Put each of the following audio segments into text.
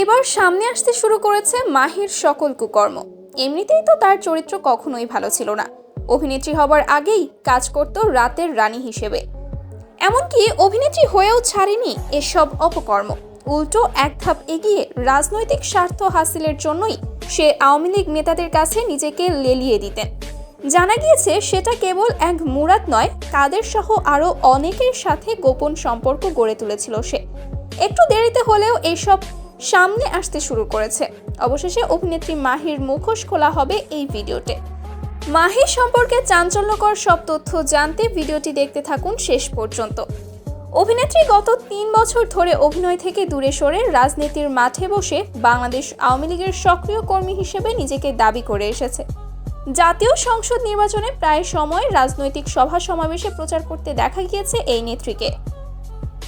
এবার সামনে আসতে শুরু করেছে মাহির সকল কুকর্ম। এমনিতেই তো তার চরিত্র কখনোই ভালো ছিল না। অভিনেত্রী হবার আগেই কাজ করত রাতের রানী হিসেবে। এমনকি অভিনেত্রী হয়েও ছাড়েনি এসব অপকর্ম। উল্টো এক ধাপ এগিয়ে রাজনৈতিক স্বার্থ হাসিলের জন্যই সে আওয়ামী লীগ নেতাদের কাছে নিজেকে লেলিয়ে দিতেন। জানা গিয়েছে সেটা কেবল এক মুরাদ নয়, কাদের সহ আরও অনেকের সাথে গোপন সম্পর্ক গড়ে তুলেছিল সে। একটু দেরিতে হলেও এসব সামনে আসতে শুরু করেছে। অবশেষে অভিনেত্রী মাহির মুখোশ খোলা হবে এই ভিডিওতে। মাহি সম্পর্কে চাঞ্চল্যকর সব তথ্য জানতে ভিডিওটি দেখতে থাকুন শেষ পর্যন্ত। অভিনেত্রী গত তিন বছর ধরে অভিনয় থেকে দূরে সরে রাজনীতির মাঠে বসে বাংলাদেশ আওয়ামী লীগের সক্রিয় কর্মী হিসেবে নিজেকে দাবি করে এসেছে। জাতীয় সংসদ নির্বাচনে প্রায় সময় রাজনৈতিক সভা সমাবেশে প্রচার করতে দেখা গিয়েছে এই নেত্রীকে।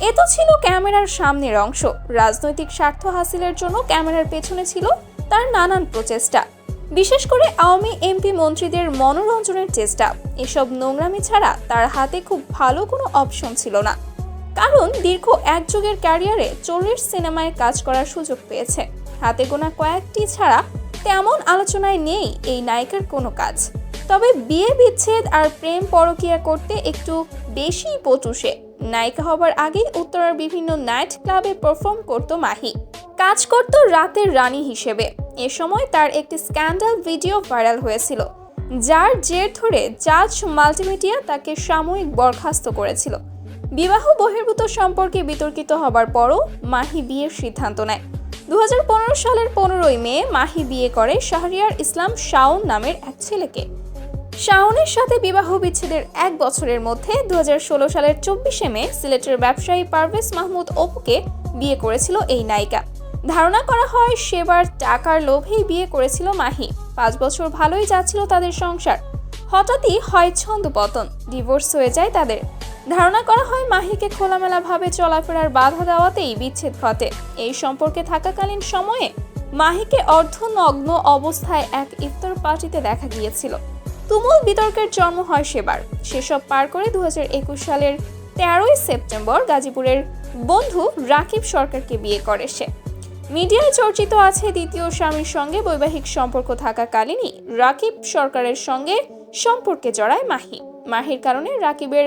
এ তো ছিল ক্যামেরার সামনের অংশ। রাজনৈতিক স্বার্থ হাসিলের জন্য ক্যামেরার পেছনে ছিল তার নানান প্রচেষ্টা। বিশেষ করে আওয়ামী এমপি মন্ত্রীদের মনোরঞ্জনের চেষ্টা। এসব নোংরামি ছাড়া তার হাতে খুব ভালো কোনো অপশন ছিল না। কারণ দীর্ঘ এক যুগের ক্যারিয়ারে চল্লিশ সিনেমায় কাজ করার সুযোগ পেয়েছে। হাতে গোনা কয়েকটি ছাড়া তেমন আলোচনায় নেই এই নায়িকার কোনো কাজ। তবে বিয়ে বিচ্ছেদ আর প্রেম পরকিয়া করতে একটু বেশি পটুসে নায়িকা হবার আগেই উত্তরার বিভিন্ন নাইট ক্লাবে পারফর্ম করত মাহি। কাজ করত রাতের রানী হিসেবে। এ সময় তার একটি স্ক্যান্ডাল ভিডিও ভাইরাল হয়েছিল, যার জের ধরে জাজ মাল্টিমিডিয়া তাকে সাময়িক বরখাস্ত করেছিল। বিবাহ বহির্ভূত সম্পর্কে বিতর্কিত হবার পরও মাহি বিয়ের সিদ্ধান্ত নেয়। দু হাজার পনেরো সালের পনেরোই মে মাহি বিয়ে করে শাহরিয়ার ইসলাম শাওন নামের এক ছেলেকে। শাওনের সাথে বিবাহ বিচ্ছেদের এক বছরের মধ্যে দু হাজার ষোলো সালের চব্বিশে মে সিলেটের ব্যবসায়ী পারভেজ মাহমুদ অপুকে বিয়ে করেছিল এই নায়িকা। ধারণা করা হয় সেবার টাকার লোভেই বিয়ে করেছিল মাহি। পাঁচ বছর ভালোই যাচ্ছিল তাদের সংসার। হঠাৎই হয় ছন্দ পতন, ডিভোর্স হয়ে যায় তাদের। ধারণা করা হয় মাহিকে খোলামেলাভাবে চলাফেরার বাধা দেওয়াতেই বিচ্ছেদ ঘটে। এই সম্পর্কে থাকাকালীন সময়ে মাহিকে অর্ধনগ্ন অবস্থায় এক ইফতার পার্টিতে দেখা গিয়েছিল। তুমুল বিতর্কের জন্ম হয় সেবার। সেসব পার করে দুহাজার একুশ সালের তেরোই সেপ্টেম্বর গাজীপুরের বন্ধু রাকিব সরকারকে বিয়ে করে সে। মিডিয়ায় চর্চিত আছে দ্বিতীয় স্বামীর সঙ্গে বৈবাহিক সম্পর্ক থাকাকালীনই রাকিব সরকারের সঙ্গে সম্পর্কে জড়ায় মাহি। মাহির কারণে রাকিবের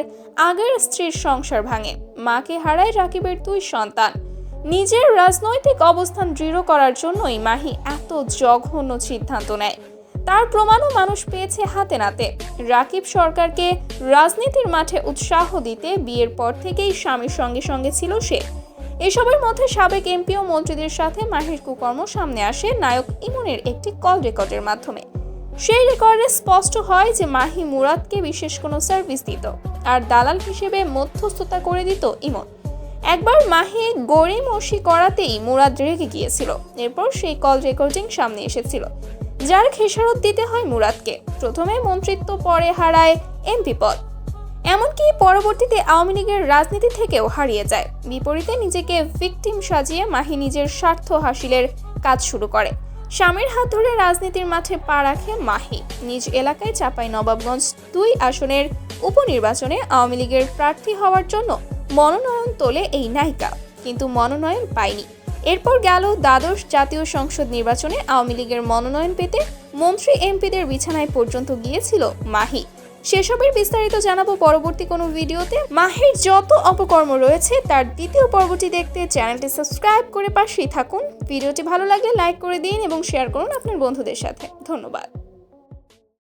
আগের স্ত্রীর সংসার ভাঙে। মাকে হারায় রাকিবের দুই সন্তান। নিজের রাজনৈতিক অবস্থান দৃঢ় করার জন্যই মাহি এত জঘন্য সিদ্ধান্ত নেয়। তার প্রমাণও মানুষ পেয়েছে হাতে নাতে। রাকিব সরকারকে রাজনীতির মাঠে উৎসাহ দিতে বিয়ের পর থেকেই স্বামীর সঙ্গে সঙ্গে ছিল সে। এসবের মধ্যে সাবেক এমপি ও মন্ত্রীদের সাথে মাহির কুকর্ম সামনে আসে নায়ক ইমনের একটি কল রেকর্ডের মাধ্যমে। সেই রেকর্ডে স্পষ্ট হয় যে মাহি মুরাদকে বিশেষ কোনো সার্ভিস দিত, আর দালাল হিসেবে মধ্যস্থতা করে দিত ইমন। একবার মাহি গড়িমসি করাতেই মুরাদ রেগে গিয়েছিল, এরপর সেই কল রেকর্ডিং সামনে এসেছিল। যার খেসারত দিতে হয় মুরাদকে। প্রথমে মন্ত্রিত্ব, পরে হারায় এমপি পদ। এমনকি পরবর্তীতে আওয়ামী লীগের রাজনীতি থেকেও হারিয়ে যায়। বিপরীতে নিজেকে ভিকটিম সাজিয়ে মাহি নিজের স্বার্থ হাসিলের কাজ শুরু করে। স্বামীর হাত ধরে রাজনীতির মাঠে পা রাখে মাহি। নিজ এলাকায় চাপাই নবাবগঞ্জ দুই আসনের উপনির্বাচনে আওয়ামী লীগের প্রার্থী হওয়ার জন্য মনোনয়ন তোলে এই নায়িকা। কিন্তু মনোনয়ন পায়নি। এরপর গেল দ্বাদশ জাতীয় সংসদ নির্বাচনে আওয়ামী লীগের মনোনয়ন পেতে মন্ত্রী এমপিদের বিছানায় পর্যন্ত গিয়েছিল মাহি। সেসবের বিস্তারিত জানাব পরবর্তী কোনো ভিডিওতে। মাহির যত অপকর্ম রয়েছে তার দ্বিতীয় পর্বটি দেখতে চ্যানেলটি সাবস্ক্রাইব করে পাশেই থাকুন। ভিডিওটি ভালো লাগলে লাইক করে দিন এবং শেয়ার করুন আপনার বন্ধুদের সাথে। ধন্যবাদ।